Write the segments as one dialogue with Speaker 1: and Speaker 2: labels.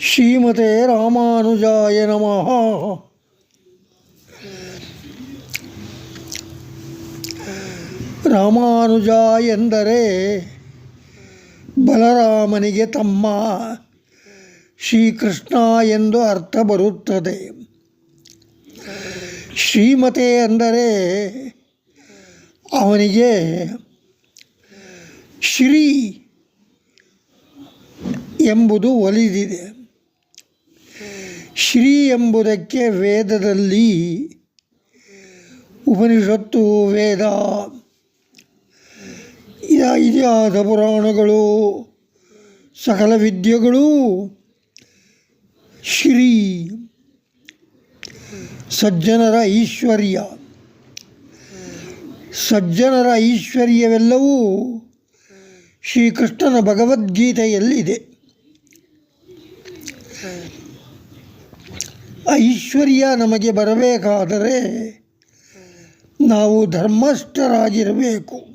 Speaker 1: ಶ್ರೀಮತೆ ರಾಮಾನುಜಾಯ ನಮಃ. ರಾಮಾನುಜ ಎಂದರೆ ಬಲರಾಮನಿಗೆ ತಮ್ಮ ಶ್ರೀಕೃಷ್ಣ ಎಂದು ಅರ್ಥ ಬರುತ್ತದೆ. ಶ್ರೀಮತೆ ಅಂದರೆ ಅವನಿಗೆ ಶ್ರೀ ಎಂಬುದು ಒಲಿದಿದೆ. ಶ್ರೀ ಎಂಬುದಕ್ಕೆ ವೇದದಲ್ಲಿ ಉಪನಿಷತ್ತು, ವೇದ ಇತಿಹಾಸ ಪುರಾಣಗಳು, ಸಕಲ ವಿದ್ಯೆಗಳು ಶ್ರೀ ಸಜ್ಜನರ ಐಶ್ವರ್ಯ. ಸಜ್ಜನರ ಐಶ್ವರ್ಯವೆಲ್ಲವೂ ಶ್ರೀಕೃಷ್ಣನ ಭಗವದ್ಗೀತೆಯಲ್ಲಿದೆ. ಐಶ್ವರ್ಯ ನಮಗೆ ಬರಬೇಕಾದರೆ ನಾವು ಧರ್ಮಸ್ಥರಾಗಿರಬೇಕು.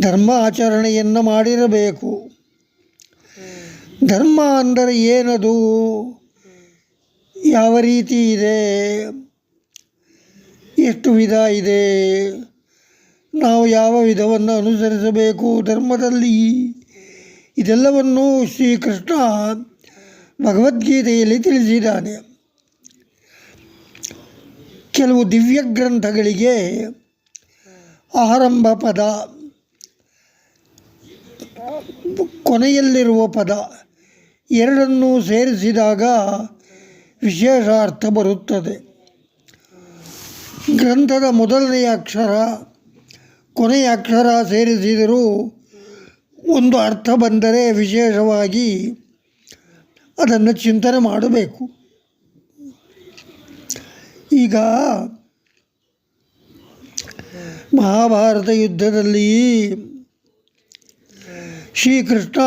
Speaker 1: ಧರ್ಮ ಆಚರಣೆಯನ್ನು ಮಾಡಿರಬೇಕು. ಧರ್ಮ ಅಂದರೆ ಏನದು? ಯಾವ ರೀತಿ ಇದೆ? ಎಷ್ಟು ವಿಧ ಇದೆ? ನಾವು ಯಾವ ವಿಧವನ್ನು ಅನುಸರಿಸಬೇಕು ಧರ್ಮದಲ್ಲಿ? ಇದೆಲ್ಲವನ್ನು ಶ್ರೀಕೃಷ್ಣ ಭಗವದ್ಗೀತೆಯಲ್ಲಿ ತಿಳಿಸಿದ್ದಾನೆ. ಕೆಲವು ದಿವ್ಯ ಗ್ರಂಥಗಳಿಗೆ ಆರಂಭ ಪದ, ಕೊನೆಯಲ್ಲಿರುವ ಪದ ಎರಡನ್ನೂ ಸೇರಿಸಿದಾಗ ವಿಶೇಷ ಅರ್ಥ ಬರುತ್ತದೆ. ಗ್ರಂಥದ ಮೊದಲನೆಯ ಅಕ್ಷರ, ಕೊನೆಯ ಅಕ್ಷರ ಸೇರಿಸಿದರೂ ಒಂದು ಅರ್ಥ ಬಂದರೆ ವಿಶೇಷವಾಗಿ ಅದನ್ನು ಚಿಂತನೆ ಮಾಡಬೇಕು. ಈಗ ಮಹಾಭಾರತ ಯುದ್ಧದಲ್ಲಿ ಶ್ರೀಕೃಷ್ಣ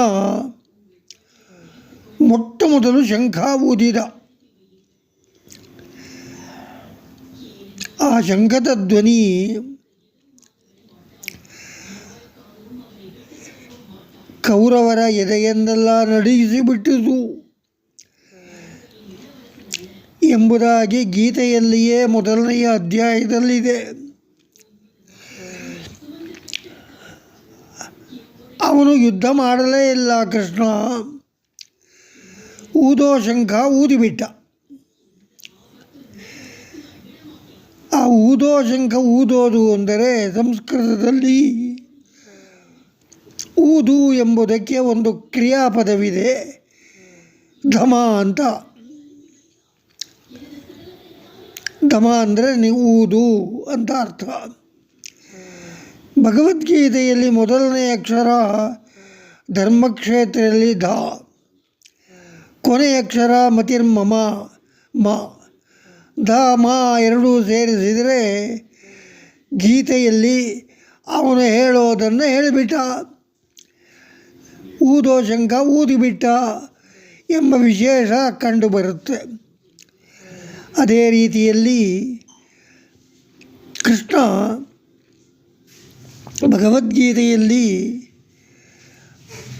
Speaker 1: ಮೊಟ್ಟ ಮೊದಲು ಶಂಖ ಊದಿದ. ಆ ಶಂಖದ ಧ್ವನಿ ಕೌರವರ ಎದೆಯನ್ನೆಲ್ಲ ನಡುಗಿಸಿಬಿಟ್ಟಿತು ಎಂಬುದಾಗಿ ಗೀತೆಯಲ್ಲಿಯೇ ಮೊದಲನೆಯ ಅಧ್ಯಾಯದಲ್ಲಿದೆ. ಅವನು ಯುದ್ಧ ಮಾಡಲೇ ಇಲ್ಲ, ಕೃಷ್ಣ. ಊದೋ ಶಂಖ ಊದಿಬಿಟ್ಟ. ಆ ಊದೋ ಶಂಖ ಊದೋದು ಅಂದರೆ ಸಂಸ್ಕೃತದಲ್ಲಿ ಊದು ಎಂಬುದಕ್ಕೆ ಒಂದು ಕ್ರಿಯಾಪದವಿದೆ. ಧಮ ಅಂತ. ಧಮ ಅಂದರೆ ಊದು ಅಂತ ಅರ್ಥ. ಭಗವದ್ಗೀತೆಯಲ್ಲಿ ಮೊದಲನೇ ಅಕ್ಷರ ಧರ್ಮಕ್ಷೇತ್ರದಲ್ಲಿ ಧ ಕೊನೆಯ ಅಕ್ಷರ ಮತಿರ್ಮಮ, ಮ. ದ, ಮ ಎರಡೂ ಸೇರಿಸಿದರೆ ಗೀತೆಯಲ್ಲಿ ಅವನು ಹೇಳೋದನ್ನು ಹೇಳಿಬಿಟ್ಟ. ಊದೋ ಶಂಕ ಊದಿಬಿಟ್ಟ ಎಂಬ ವಿಶೇಷ ಕಂಡುಬರುತ್ತೆ. ಅದೇ ರೀತಿಯಲ್ಲಿ ಕೃಷ್ಣ ಭಗವದ್ಗೀತೆಯಲ್ಲಿ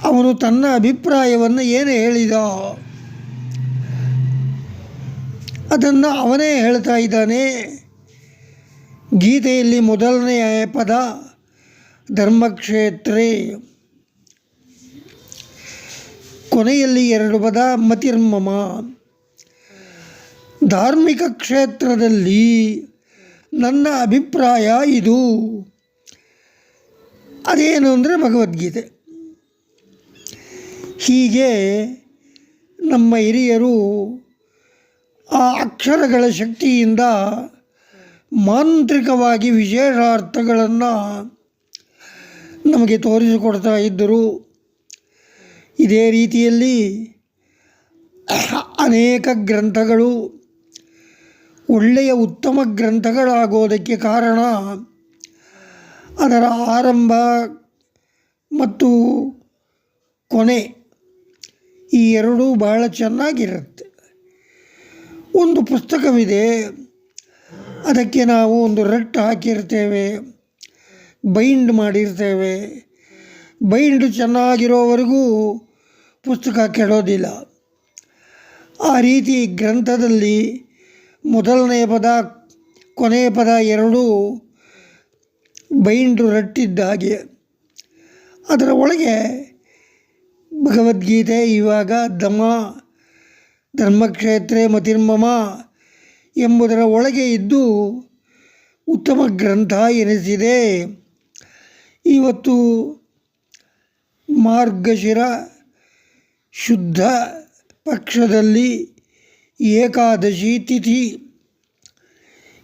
Speaker 1: ಅವನು ತನ್ನ ಅಭಿಪ್ರಾಯವನ್ನು ಏನು ಹೇಳಿದ, ಅದನ್ನು ಅವನೇ ಹೇಳ್ತಾ ಇದ್ದಾನೆ. ಗೀತೆಯಲ್ಲಿ ಮೊದಲನೆಯ ಪದ ಧರ್ಮಕ್ಷೇತ್ರೇ. ಕೊನೆಯಲ್ಲಿ ಎರಡು ಪದ ಮತಿರ್ಮಮ. ಧಾರ್ಮಿಕ ಕ್ಷೇತ್ರದಲ್ಲಿ ನನ್ನ ಅಭಿಪ್ರಾಯ ಇದು. ಅದೇನು ಅಂದರೆ ಭಗವದ್ಗೀತೆ. ಹೀಗೆ ನಮ್ಮ ಹಿರಿಯರು ಆ ಅಕ್ಷರಗಳ ಶಕ್ತಿಯಿಂದ ಮಾಂತ್ರಿಕವಾಗಿ ವಿಶೇಷಾರ್ಥಗಳನ್ನು ನಮಗೆ ತೋರಿಸಿಕೊಡ್ತಾ ಇದ್ದರು. ಇದೇ ರೀತಿಯಲ್ಲಿ ಅನೇಕ ಗ್ರಂಥಗಳು ಒಳ್ಳೆಯ ಉತ್ತಮ ಗ್ರಂಥಗಳಾಗೋದಕ್ಕೆ ಕಾರಣ ಅದರ ಆರಂಭ ಮತ್ತು ಕೊನೆ ಈ ಎರಡೂ ಬಹಳ ಚೆನ್ನಾಗಿರುತ್ತೆ. ಒಂದು ಪುಸ್ತಕವಿದೆ. ಅದಕ್ಕೆ ನಾವು ಒಂದು ರಟ್ಟು ಹಾಕಿರ್ತೇವೆ. ಬೈಂಡ್ ಮಾಡಿರ್ತೇವೆ. ಬೈಂಡ್ ಚೆನ್ನಾಗಿರೋವರೆಗೂ ಪುಸ್ತಕ ಕೆಡೋದಿಲ್ಲ. ಆ ರೀತಿ ಗ್ರಂಥದಲ್ಲಿ ಮೊದಲನೆಯ ಪದ ಕೊನೆಯ ಪದ ಎರಡೂ ಬೈಂಡು ರಟ್ಟಿದ್ದ ಹಾಗೆ. ಅದರ ಒಳಗೆ ಭಗವದ್ಗೀತೆ, ಇವಾಗ ದಮ ಧರ್ಮಕ್ಷೇತ್ರೆ, ಮತಿರ್ಮಮ ಎಂಬುದರ ಒಳಗೆ ಇದ್ದು ಉತ್ತಮ ಗ್ರಂಥ ಎನಿಸಿದೆ. ಇವತ್ತು ಮಾರ್ಗಶಿರ ಶುದ್ಧ ಪಕ್ಷದಲ್ಲಿ ಏಕಾದಶಿ ತಿಥಿ.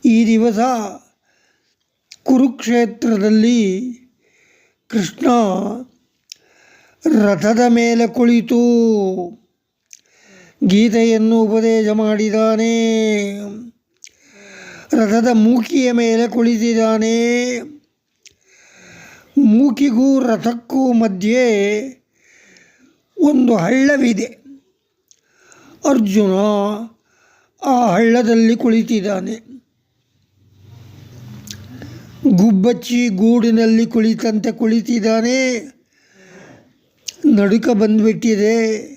Speaker 1: ಈ ದಿವಸ ಕುರುಕ್ಷೇತ್ರದಲ್ಲಿ ಕೃಷ್ಣ ರಥದ ಮೇಲೆ ಕುಳಿತು ಗೀತೆಯನ್ನು ಉಪದೇಶ ಮಾಡಿದಾನೆ ರಥದ ಮೂಕಿಯ ಮೇಲೆ ಕುಳಿತಿದ್ದಾನೆ. ಮೂಕಿಗೂ ರಥಕ್ಕೂ ಮಧ್ಯೆ ಒಂದು ಹಳ್ಳವಿದೆ. ಅರ್ಜುನ ಆ ಹಳ್ಳದಲ್ಲಿ ಕುಳಿತಿದ್ದಾನೆ. ಗುಬ್ಬಚ್ಚಿ ಗೂಡಿನಲ್ಲಿ ಕುಳಿತಂತೆ ಕುಳಿತಿದ್ದಾನೆ. ನಡುಕ ಬಂದುಬಿಟ್ಟಿದೆ.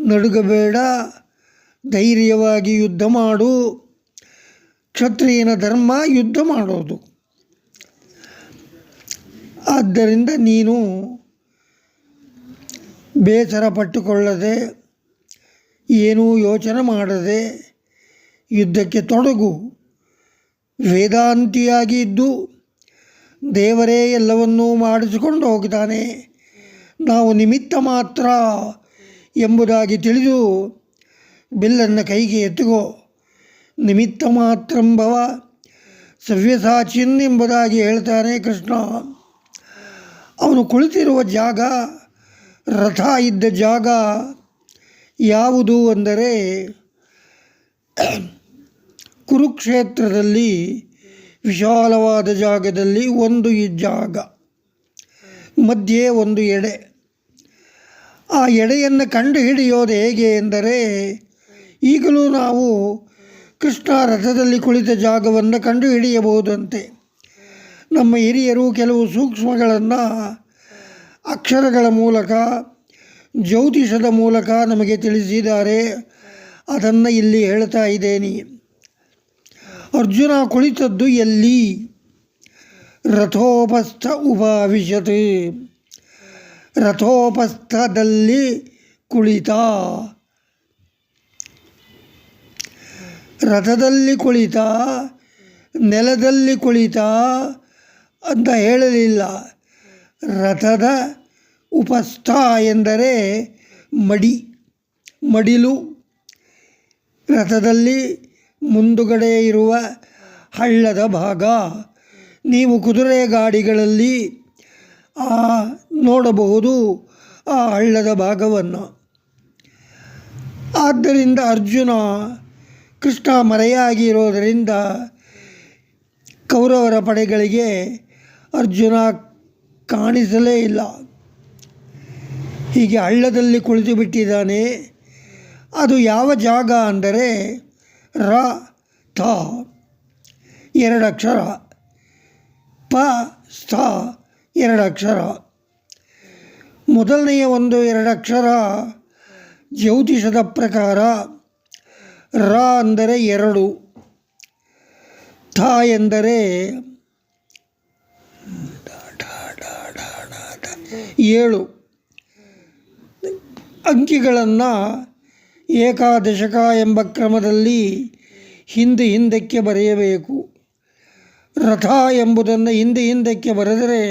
Speaker 1: ನಡುಗಬೇಡ, ಧೈರ್ಯವಾಗಿ ಯುದ್ಧ ಮಾಡು. ಕ್ಷತ್ರಿಯನ ಧರ್ಮ ಯುದ್ಧ ಮಾಡೋದು. ಆದ್ದರಿಂದ ನೀನು ಬೇಸರ ಪಟ್ಟುಕೊಳ್ಳದೆ ಏನೂ ಯೋಚನೆ ಮಾಡದೆ ಯುದ್ಧಕ್ಕೆ ತೊಡಗು. ವೇದಾಂತಿಯಾಗಿ ಇದ್ದು ದೇವರೇ ಎಲ್ಲವನ್ನೂ ಮಾಡಿಸಿಕೊಂಡು ಹೋಗ್ತಾನೆ ನಾವು ನಿಮಿತ್ತ ಮಾತ್ರ ಎಂಬುದಾಗಿ ತಿಳಿದು ಬಿಲ್ಲನ್ನು ಕೈಗೆ ಎತ್ತುಗೋ. ನಿಮಿತ್ತ ಮಾತ್ರಂಭವ ಸವ್ಯಸಾಚಿನ್ ಎಂಬುದಾಗಿ ಹೇಳ್ತಾನೆ ಕೃಷ್ಣ. ಅವನು ಕುಳಿತಿರುವ ಜಾಗ, ರಥ ಇದ್ದ ಜಾಗ ಯಾವುದು ಅಂದರೆ ಕುರುಕ್ಷೇತ್ರದಲ್ಲಿ ವಿಶಾಲವಾದ ಜಾಗದಲ್ಲಿ ಒಂದು ಈ ಜಾಗ, ಮಧ್ಯೆ ಒಂದು ಎಡೆ. ಆ ಎಡೆಯನ್ನು ಕಂಡು ಹಿಡಿಯೋದು ಹೇಗೆ ಎಂದರೆ, ಈಗಲೂ ನಾವು ಕೃಷ್ಣ ರಥದಲ್ಲಿ ಕುಳಿತ ಜಾಗವನ್ನು ಕಂಡು ಹಿಡಿಯಬಹುದಂತೆ ನಮ್ಮ ಹಿರಿಯರು ಕೆಲವು ಸೂಕ್ಷ್ಮಗಳನ್ನು ಅಕ್ಷರಗಳ ಮೂಲಕ ಜ್ಯೋತಿಷದ ಮೂಲಕ ನಮಗೆ ತಿಳಿಸಿದ್ದಾರೆ. ಅದನ್ನು ಇಲ್ಲಿ ಹೇಳ್ತಾ ಇದ್ದೇನೆ. ಅರ್ಜುನ ಕುಳಿತದ್ದು ಎಲ್ಲಿ? ರಥೋಪಸ್ಥ ಉಪಾವಿಶತ್ ರಥೋಪಸ್ಥದಲ್ಲಿ ಕುಳಿತ. ರಥದಲ್ಲಿ ಕುಳಿತ, ನೆಲದಲ್ಲಿ ಕುಳಿತ ಅಂತ ಹೇಳಲಿಲ್ಲ. ರಥದ ಉಪಸ್ಥ ಎಂದರೆ ಮಡಿ, ಮಡಿಲು. ರಥದಲ್ಲಿ ಮುಂದುಗಡೆ ಇರುವ ಹಳ್ಳದ ಭಾಗ. ನೀವು ಕುದುರೆ ಗಾಡಿಗಳಲ್ಲಿ, ಆ, ನೋಡಬಹುದು ಆ ಹಳ್ಳದ ಭಾಗವನ್ನು. ಆದ್ದರಿಂದ ಅರ್ಜುನ ಕೃಷ್ಣ ಮರೆಯಾಗಿರೋದರಿಂದ ಕೌರವರ ಪಡೆಗಳಿಗೆ ಅರ್ಜುನ ಕಾಣಿಸಲೇ ಇಲ್ಲ. ಹೀಗೆ ಹಳ್ಳದಲ್ಲಿ ಕುಳಿತು ಬಿಟ್ಟಿದ್ದಾನೆ. ಅದು ಯಾವ ಜಾಗ ಅಂದರೆ ರ ಥ ಎರಡು ಅಕ್ಷರ. ಪ, ಸ್ಥ, ಎರಡು ಅಕ್ಷರ. ಮೊದಲನೆಯ ಒಂದು ಎರಡು ಅಕ್ಷರ ಜ್ಯೋತಿಷದ ಪ್ರಕಾರ ರ ಅಂದರೆ ಎರಡು, ಥ ಎಂದರೆ ಏಳು. ಅಂಕಿಗಳನ್ನು ಏಕಾದಶಕ ಎಂಬ ಕ್ರಮದಲ್ಲಿ ಹಿಂದೆ ಹಿಂದಕ್ಕೆ ಬರೆಯಬೇಕು. ರಥ ಎಂಬುದನ್ನು ಹಿಂದೆ ಹಿಂದಕ್ಕೆ ಬರೆದರೆ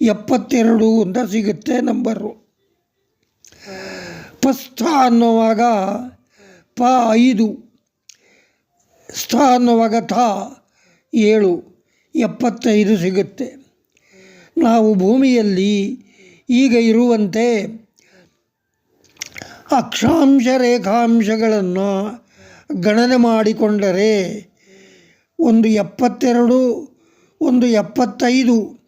Speaker 1: ಎಪ್ಪತ್ತೆರಡು ಅಂತ ಸಿಗುತ್ತೆ ನಂಬರು. ಪಸ್ಥ ಅನ್ನುವಾಗ ಪ ಐದು, ಸ್ಥ ಅನ್ನುವಾಗ ಥ ಏಳು, ಎಪ್ಪತ್ತೈದು ಸಿಗುತ್ತೆ. ನಾವು ಭೂಮಿಯಲ್ಲಿ ಈಗ ಇರುವಂತೆ ಅಕ್ಷಾಂಶ ರೇಖಾಂಶಗಳನ್ನು ಗಣನೆ ಮಾಡಿಕೊಂಡರೆ ಒಂದು ಎಪ್ಪತ್ತೆರಡು, ಒಂದು ಎಪ್ಪತ್ತೈದು,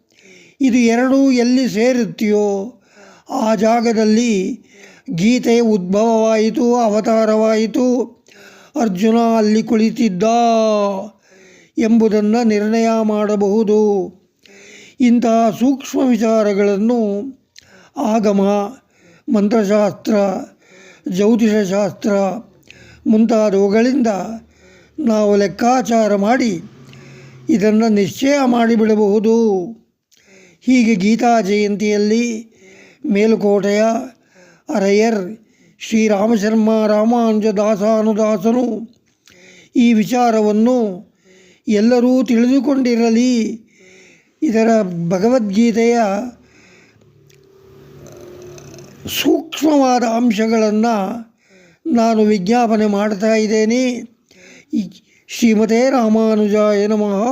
Speaker 1: ಇದು ಎರಡೂ ಎಲ್ಲಿ ಸೇರುತ್ತೆಯೋ ಆ ಜಾಗದಲ್ಲಿ ಗೀತೆ ಉದ್ಭವವಾಯಿತು, ಅವತಾರವಾಯಿತು. ಅರ್ಜುನ ಅಲ್ಲಿ ಕುಳಿತಿದ್ದ ಎಂಬುದನ್ನು ನಿರ್ಣಯ ಮಾಡಬಹುದು. ಇಂತಹ ಸೂಕ್ಷ್ಮ ವಿಚಾರಗಳನ್ನು ಆಗಮ, ಮಂತ್ರಶಾಸ್ತ್ರ ಜ್ಯೋತಿಷಶಾಸ್ತ್ರ ಮುಂತಾದವುಗಳಿಂದ ನಾವು ಲೆಕ್ಕಾಚಾರ ಮಾಡಿ ಇದನ್ನು ನಿಶ್ಚಯ ಮಾಡಿಬಿಡಬಹುದು. ಹೀಗೆ ಗೀತಾ ಜಯಂತಿಯಲ್ಲಿ ಮೇಲುಕೋಟೆಯ ಅರಯ್ಯರ್ ಶ್ರೀರಾಮಶರ್ಮ ರಾಮಾನುಜ ದಾಸಾನುದಾಸನು ಈ ವಿಚಾರವನ್ನು ಎಲ್ಲರೂ ತಿಳಿದುಕೊಂಡಿರಲಿ. ಇದರ ಭಗವದ್ಗೀತೆಯ ಸೂಕ್ಷ್ಮವಾದ ಅಂಶಗಳನ್ನು ನಾನು ವಿಜ್ಞಾಪನೆ ಮಾಡ್ತಾ ಇದ್ದೇನೆ. ಶ್ರೀಮತೆ ರಾಮಾನುಜಾಯ ನಮಃ.